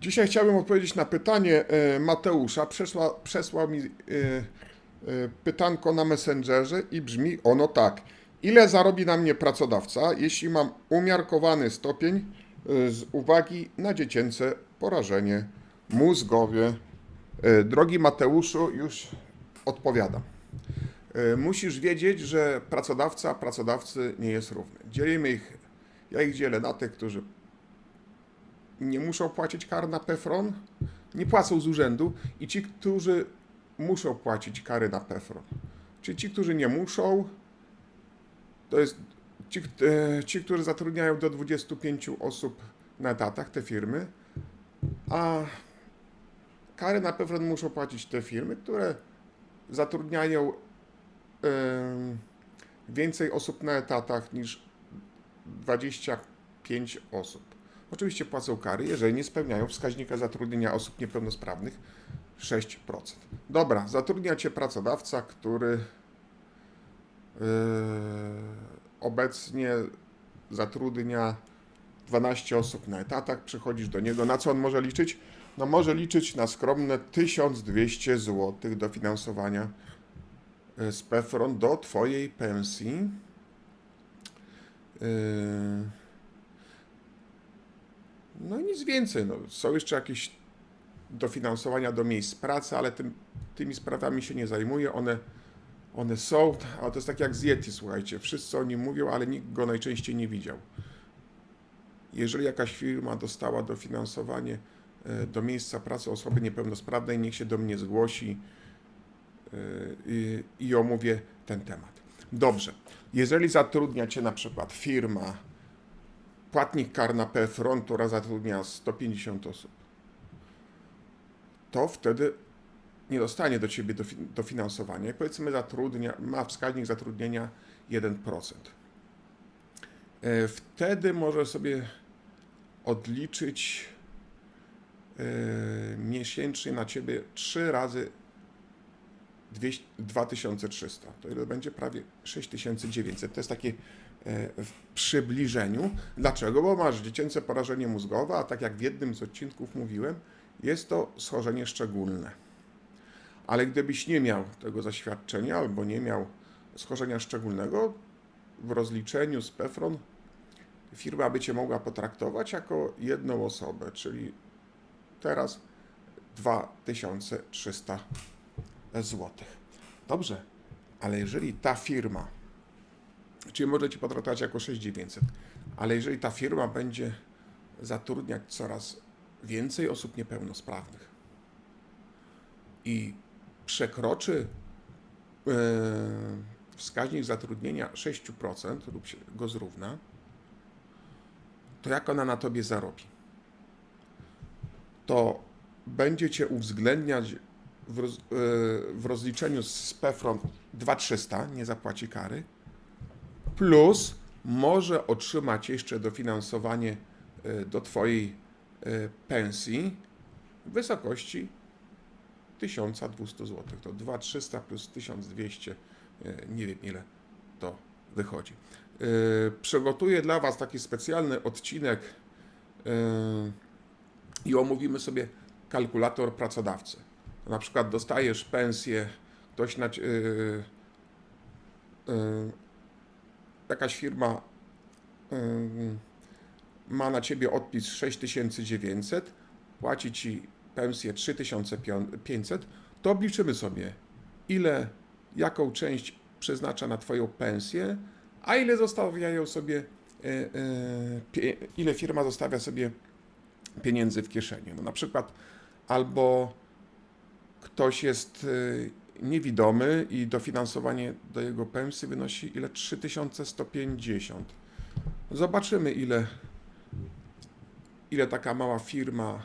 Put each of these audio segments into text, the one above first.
Dzisiaj chciałbym odpowiedzieć na pytanie e, Mateusza. Przesła, przesłał mi e, e, pytanko na Messengerze i brzmi ono tak. Ile zarobi na mnie pracodawca, jeśli mam umiarkowany stopień z uwagi na dziecięce porażenie mózgowe? Drogi Mateuszu, już odpowiadam. Musisz wiedzieć, że pracodawca pracodawcy nie jest równy. Dzielimy ich, ja ich dzielę na tych, którzy nie muszą płacić kar na PEFRON, nie płacą z urzędu i ci, którzy muszą płacić kary na PEFRON. Czyli ci, którzy nie muszą, to jest ci, e, ci którzy zatrudniają do 25 osób na etatach, te firmy, a kary na PEFRON muszą płacić te firmy, które zatrudniają em, więcej osób na etatach niż 25 osób. Oczywiście płacą kary, jeżeli nie spełniają wskaźnika zatrudnienia osób niepełnosprawnych 6%. Dobra, zatrudnia cię pracodawca, który yy, obecnie zatrudnia 12 osób na etatach, przychodzisz do niego. Na co on może liczyć? No może liczyć na skromne 1200 zł dofinansowania yy, z PEFRON do twojej pensji. Yy, no i nic więcej. No, są jeszcze jakieś dofinansowania do miejsc pracy, ale tym, tymi sprawami się nie zajmuję. One, one są, ale to jest tak jak z Yeti, słuchajcie. Wszyscy o nim mówią, ale nikt go najczęściej nie widział. Jeżeli jakaś firma dostała dofinansowanie e, do miejsca pracy osoby niepełnosprawnej, niech się do mnie zgłosi e, i, i omówię ten temat. Dobrze. Jeżeli zatrudnia Cię na przykład firma, płatnik kar na PFRON, która zatrudnia 150 osób, to wtedy nie dostanie do ciebie dofi- dofinansowania. Powiedzmy, zatrudnia, ma wskaźnik zatrudnienia 1%. E, Wtedy może sobie odliczyć e, miesięcznie na ciebie 3 razy 200 2300. To ile będzie prawie 6900. To jest takie e, w przybliżeniu. Dlaczego? Bo masz dziecięce porażenie mózgowe, a tak jak w jednym z odcinków mówiłem, jest to schorzenie szczególne. Ale gdybyś nie miał tego zaświadczenia albo nie miał schorzenia szczególnego, w rozliczeniu z PEFRON firma by cię mogła potraktować jako jedną osobę, czyli teraz 2300 zł. Dobrze, ale jeżeli ta firma, czyli może ci jako 6900, ale jeżeli ta firma będzie zatrudniać coraz więcej osób niepełnosprawnych i przekroczy e, wskaźnik zatrudnienia 6% lub się go zrówna, to jak ona na tobie zarobi? To będzie cię uwzględniać w, roz, e, w rozliczeniu z PEFRON 2300, nie zapłaci kary, plus może otrzymać jeszcze dofinansowanie e, do twojej e, pensji w wysokości 1200 zł. To 2300 plus 1200, e, nie wiem ile to wychodzi. Przygotuję dla Was taki specjalny odcinek i omówimy sobie kalkulator pracodawcy. Na przykład dostajesz pensję, ktoś na, yy, yy, jakaś firma yy, ma na ciebie odpis 6900, płaci ci pensję 3500, to obliczymy sobie, ile, jaką część przeznacza na twoją pensję, a ile zostawiają sobie, yy, yy, ile firma zostawia sobie pieniędzy w kieszeni. No na przykład albo ktoś jest y, niewidomy i dofinansowanie do jego pensji wynosi ile? 3150. Zobaczymy ile, ile taka mała firma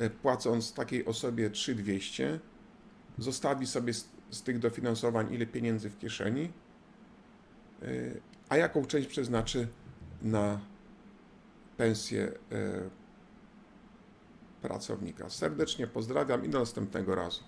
y, płacąc takiej osobie 3200 zostawi sobie z, z tych dofinansowań ile pieniędzy w kieszeni, y, a jaką część przeznaczy na pensję y, pracownika. Serdecznie pozdrawiam i do następnego razu.